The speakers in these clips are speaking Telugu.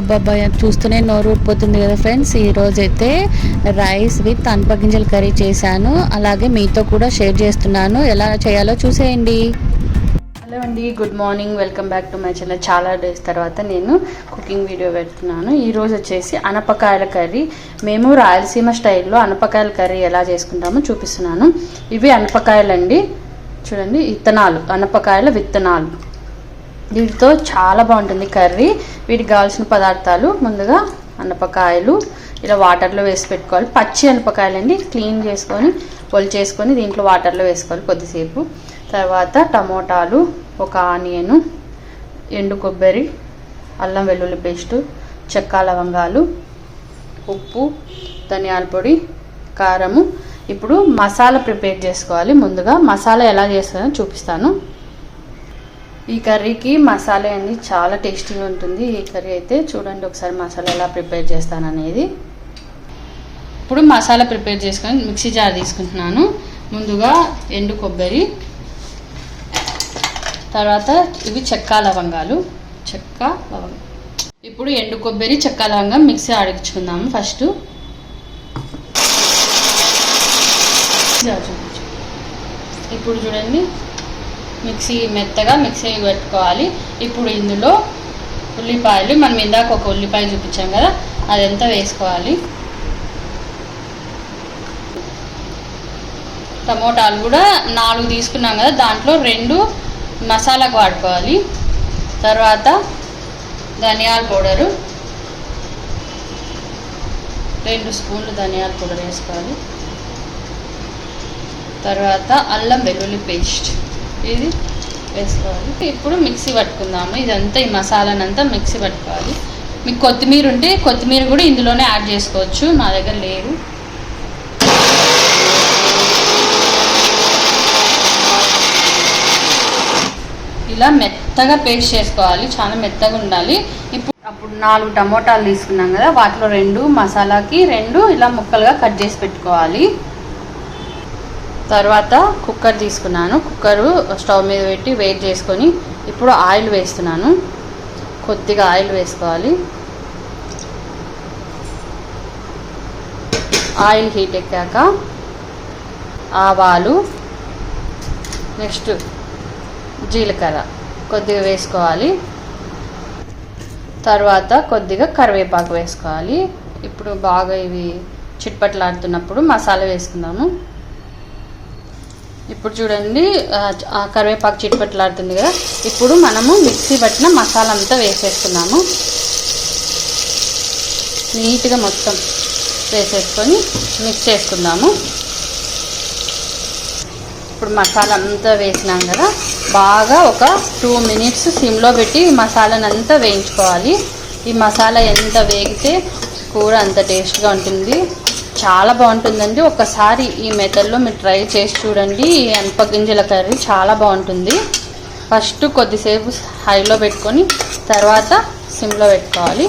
అబ్బాబ్బా చూస్తూనే నోరు ఊడిపోతుంది కదా ఫ్రెండ్స్. ఈరోజైతే రైస్ విత్ అనపగింజల కర్రీ చేశాను. అలాగే మీతో కూడా షేర్ చేస్తున్నాను. ఎలా చేయాలో చూసేయండి. హలో అండి good morning. Welcome back to my channel. చాలా డేస్ తర్వాత నేను కుకింగ్ వీడియో పెడుతున్నాను. ఈరోజు వచ్చేసి అనపకాయల కర్రీ. మేము రాయలసీమ స్టైల్లో అనపకాయల కర్రీ ఎలా చేసుకుంటామో చూపిస్తున్నాను. ఇవి అనపకాయలండి. చూడండి విత్తనాలు. అనపకాయల విత్తనాలు. దీంతో చాలా బాగుంటుంది కర్రీ. వీటికి కావాల్సిన పదార్థాలు ముందుగా అనపకాయలు ఇలా వాటర్లో వేసి పెట్టుకోవాలి. పచ్చి అనపకాయలండి క్లీన్ చేసుకొని పొలి చేసుకొని దీంట్లో వాటర్లో వేసుకోవాలి కొద్దిసేపు. తర్వాత టమోటాలు ఒక ఆనియను ఎండు కొబ్బరి అల్లం వెల్లుల్లి పేస్టు చెక్క లవంగాలు ఉప్పు ధనియాల పొడి కారము. ఇప్పుడు మసాలా ప్రిపేర్ చేసుకోవాలి ముందుగా. మసాలా ఎలా చేస్తానో చూపిస్తాను. ఈ కర్రీకి మసాలా అనేది చాలా టేస్టీగా ఉంటుంది. ఈ కర్రీ అయితే చూడండి ఒకసారి మసాలా ఎలా ప్రిపేర్ చేస్తాను అనేది ఇప్పుడు మసాలా ప్రిపేర్ చేసుకొని మిక్సీ జార్ తీసుకుంటున్నాను. ముందుగా ఎండు కొబ్బరి తర్వాత ఇవి చెక్క లవంగాలు. చెక్క లవంగం ఇప్పుడు ఎండు కొబ్బరి చెక్క లవంగం మిక్సీ ఆడించుకుందాము ఫస్ట్. జార్ చూపించు. ఇప్పుడు చూడండి మిక్సీ మెత్తగా మిక్సీ పెట్టుకోవాలి. ఇప్పుడు ఇందులో ఉల్లిపాయలు మనం ఇందాక ఒక ఉల్లిపాయ చూపించాం కదా అదంతా వేసుకోవాలి. టమోటాలు కూడా నాలుగు తీసుకున్నాం కదా దాంట్లో రెండు మసాలాకు వాడుకోవాలి. తర్వాత ధనియాల పౌడరు రెండు స్పూన్లు ధనియాల పౌడర్ వేసుకోవాలి. తర్వాత అల్లం వెల్లుల్లి పేస్ట్. ఇది వేసుకోవాలి. ఇప్పుడు మిక్సీ పట్టుకుందాము. ఇదంతా ఈ మసాలానంతా మిక్సీ పట్టుకోవాలి. మీకు కొత్తిమీర ఉంటే కొత్తిమీర కూడా ఇందులోనే యాడ్ చేసుకోవచ్చు. నా దగ్గర లేదు. ఇలా మెత్తగా పేస్ట్ చేసుకోవాలి. చాలా మెత్తగా ఉండాలి. ఇప్పుడు అప్పుడు నాలుగు టమోటాలు తీసుకున్నాం కదా. వాటిలో రెండు మసాలాకి రెండు ఇలా ముక్కలుగా కట్ చేసి పెట్టుకోవాలి. తర్వాత కుక్కర్ తీసుకున్నాను. కుక్కరు స్టవ్ మీద పెట్టి వెయిట్ చేసుకొని ఇప్పుడు ఆయిల్ వేస్తున్నాను. కొద్దిగా ఆయిల్ వేసుకోవాలి. ఆయిల్ హీట్ ఎక్కాక ఆవాలు నెక్స్ట్ జీలకర్ర కొద్దిగా వేసుకోవాలి. తర్వాత కొద్దిగా కరివేపాకు వేసుకోవాలి. ఇప్పుడు బాగా ఇవి చిట్పట్లాడుతున్నప్పుడు మసాలా వేసుకుందాము. ఇప్పుడు చూడండి ఆ, కరివేపాకు చిట్పట్లాడుతుంది కదా. ఇప్పుడు మనము మిక్సీ పట్టిన మసాలా అంతా వేసేస్తున్నాము. నీట్గా మొత్తం వేసేసుకొని మిక్స్ చేసుకుందాము. ఇప్పుడు మసాలా అంతా వేసినాం కదా. బాగా ఒక టూ మినిట్స్ సిమ్లో పెట్టి మసాలాను అంతా వేయించుకోవాలి. ఈ మసాలా ఎంత వేగితే కూర అంత టేస్ట్గా ఉంటుంది. చాలా బాగుంటుందండి. ఒకసారి ఈ మెథడ్లో మీరు ట్రై చేసి చూడండి. ఈ అనపగింజల కర్రీ చాలా బాగుంటుంది. ఫస్ట్ కొద్దిసేపు హైలో పెట్టుకొని తర్వాత సిమ్లో పెట్టుకోవాలి.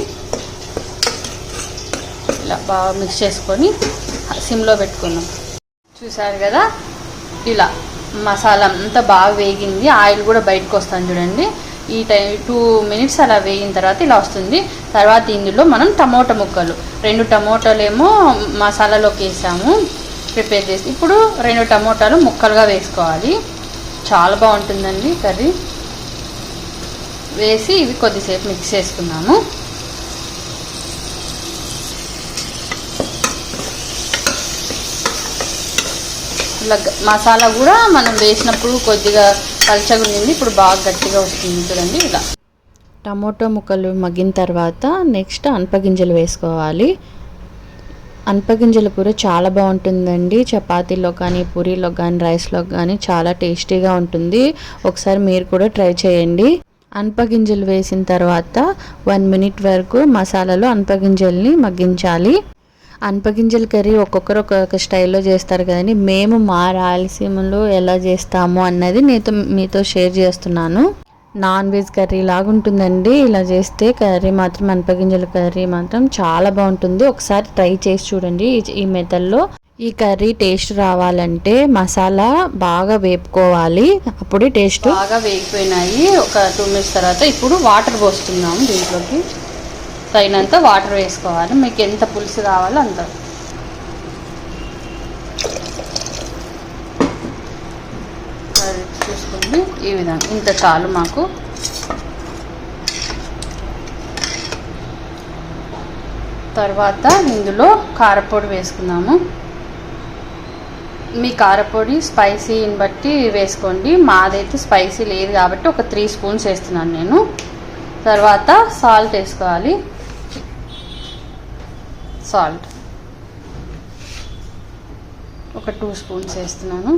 ఇలా బాగా మిక్స్ చేసుకొని సిమ్లో పెట్టుకున్నాం. చూసారు కదా? ఇలా మసాలా అంతా బాగా వేగింది. ఆయిల్ కూడా బయటకు వస్తాను చూడండి. ఈ టైం టూ మినిట్స్ అలా వేయిన తర్వాత ఇలా వస్తుంది. తర్వాత ఇందులో మనం టమోటా ముక్కలు. రెండు టమోటాలు ఏమో మసాలాలోకి వేసాము. ప్రిపేర్ చేసి ఇప్పుడు రెండు టమోటాలు ముక్కలుగా వేసుకోవాలి. చాలా బాగుంటుందండి కర్రీ. వేసి ఇవి కొద్దిసేపు మిక్స్ చేసుకున్నాము. ఇలా మసాలా కూడా మనం వేసినప్పుడు కొద్దిగా పలచగా ఉండింది. ఇప్పుడు బాగా గట్టిగా వస్తుంది చూడండి ఇలా. టమోటో ముక్కలు మగ్గిన తర్వాత నెక్స్ట్ అనపగింజలు వేసుకోవాలి. అనపగింజల కూర చాలా బాగుంటుందండి. చపాతీలో కానీ పూరీలో కానీ రైస్లో కానీ చాలా టేస్టీగా ఉంటుంది. ఒకసారి మీరు కూడా ట్రై చేయండి. అనపగింజలు వేసిన తర్వాత వన్ మినిట్ వరకు మసాలాలో అనపగింజల్ని మగ్గించాలి. అనపగింజల కర్రీ ఒక్కొక్కరు ఒక్కొక్క స్టైల్లో చేస్తారు కదండి. మేము మా రాయలసీమలో ఎలా చేస్తాము అన్నది నీతో మీతో షేర్ చేస్తున్నాను. నాన్ వెజ్ కర్రీ లాగా ఉంటుందండి. ఇలా చేస్తే కర్రీ మాత్రం అనపగింజల కర్రీ మాత్రం చాలా బాగుంటుంది. ఒకసారి ట్రై చేసి చూడండి. ఈ- ఈ మెథడ్లో ఈ కర్రీ టేస్ట్ రావాలంటే మసాలా బాగా వేపుకోవాలి. అప్పుడే టేస్ట్ బాగా వేగిపోయినాయి. ఒక టూ మినిట్స్ తర్వాత ఇప్పుడు వాటర్ పోస్తున్నాము దీంట్లోకి. తగినంత వాటర్ వేసుకోవాలి. మీకు ఎంత పులుసు కావాలో అంత. అది చూసుకోండి. ఈ విధంగా. ఇంత చాలు మాకు. తర్వాత ఇందులో కారపొడి వేసుకుందాము. మీ కారపొడి స్పైసీని బట్టి వేసుకోండి. మాదైతే స్పైసీ లేదు కాబట్టి ఒక త్రీ స్పూన్స్ వేస్తున్నాను నేను. తర్వాత సాల్ట్ వేసుకోవాలి. సాల్ట్. ఒక టూ స్పూన్స్ వేస్తున్నాను.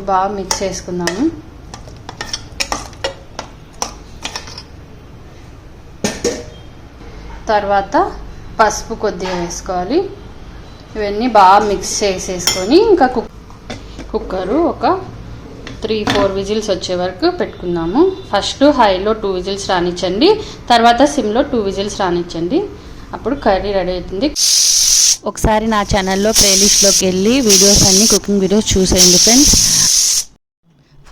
బాగా మిక్స్ చేసుకుందాము. తర్వాత పసుపు కొద్దిగా వేసుకోవాలి. ఇవన్నీ బాగా మిక్స్ చేసేసుకొని ఇంకా కుక్ కుక్కరు ఒక త్రీ ఫోర్ విజిల్స్ వచ్చే వరకు పెట్టుకుందాము. ఫస్ట్ హైలో టూ విజిల్స్ రానిచ్చండి. తర్వాత సిమ్లో టూ విజిల్స్ రానిచ్చండి. అప్పుడు కర్రీ రెడీ అవుతుంది. ఒకసారి నా ఛానల్లో ప్లేలిస్ట్లోకి వెళ్ళి వీడియోస్ అన్ని కుకింగ్ వీడియోస్ చూసేయండి ఫ్రెండ్స్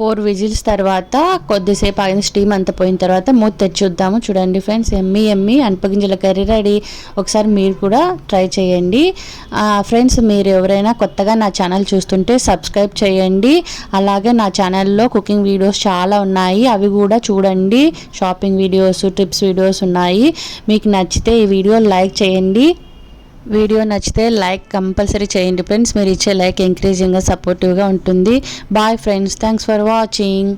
ఫోర్ విజిల్స్ తర్వాత కొద్దిసేపు ఆగిన స్టీమ్ అంతా పోయిన తర్వాత మూత తెచ్చి చూడండి ఫ్రెండ్స్ ఎమ్మి ఎమ్మి అనపగింజల కర్రీ రెడీ. ఒకసారి మీరు కూడా ట్రై చేయండి. ఫ్రెండ్స్ మీరు ఎవరైనా కొత్తగా నా ఛానల్ చూస్తుంటే సబ్స్క్రైబ్ చేయండి. అలాగే నా ఛానల్లో కుకింగ్ వీడియోస్ చాలా ఉన్నాయి. అవి కూడా చూడండి. షాపింగ్ వీడియోస్ టిప్స్ వీడియోస్ ఉన్నాయి. మీకు నచ్చితే ఈ వీడియో లైక్ చేయండి. వీడియో నచ్చితే లైక్ కంపల్సరీ చేయండి ఫ్రెండ్స్. మీరు ఇచ్చే లైక్ ఎంకరేజింగ్గా సపోర్టివ్గా ఉంటుంది. Bye friends thanks for watching